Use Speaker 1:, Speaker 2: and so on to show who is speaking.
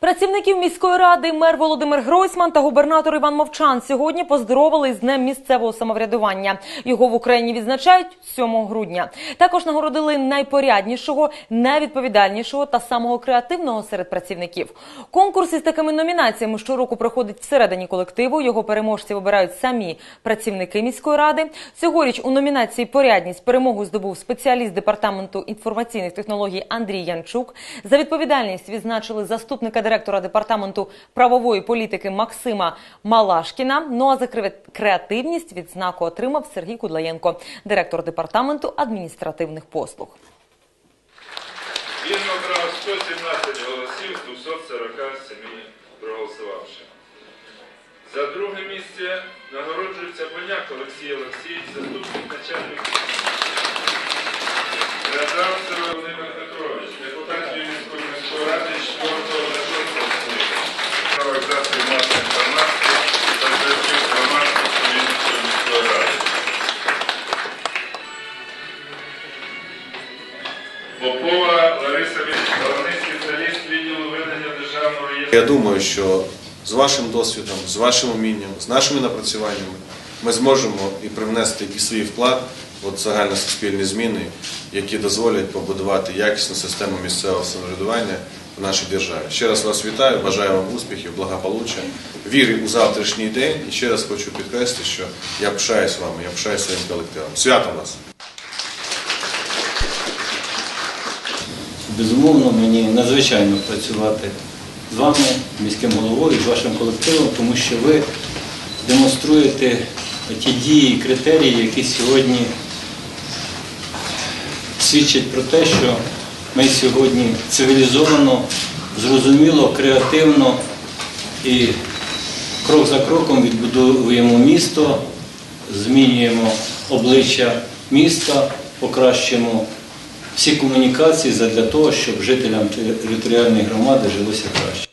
Speaker 1: Працівників міської ради мер Володимир Гройсман та губернатор Іван Мовчан сьогодні поздоровили з днем місцевого самоврядування. Його в Україні відзначають 7 грудня. Також нагородили найпоряднішого, найвідповідальнішого та самого креативного серед працівників. Конкурс із такими номінаціями щороку проходить всередині колективу. Його переможців обирають самі працівники міської ради. Цьогоріч у номінації Порядність перемогу здобув спеціаліст департаменту інформаційних технологій Андрій Янчук. За відповідальність відзначили заступника директора департаменту правової політики Максима Малашкіна. Ну а за креативність відзнаку отримав Сергій Кудлаєнко, директор департаменту адміністративних послуг.
Speaker 2: Він набрав 117 голосів з 247 проголосувавших. За друге місце нагороджується Боняк Олексій Олексійович, заступник начальника. Володимир Попова Лариса головний спеціаліст відділу ведення державного реєстру.
Speaker 3: Я думаю, що з вашим досвідом, з вашим умінням, з нашими напрацюваннями ми зможемо і привнести і свій вклад в загальносуспільні зміни, які дозволять побудувати якісну систему місцевого самоврядування в нашій державі. Ще раз вас вітаю, бажаю вам успіхів, благополуччя, віри у завтрашній день. І ще раз хочу підкреслити, що я пишаюсь вами, я пишаюсь своїм колективом. Свято вас!
Speaker 4: Безумовно, мені надзвичайно працювати з вами, міським головою, з вашим колективом, тому що ви демонструєте ті дії і критерії, які сьогодні свідчать про те, що ми сьогодні цивілізовано, зрозуміло, креативно і крок за кроком відбудовуємо місто, змінюємо обличчя міста, покращуємо всі комунікації для того, щоб жителям територіальної громади жилося краще.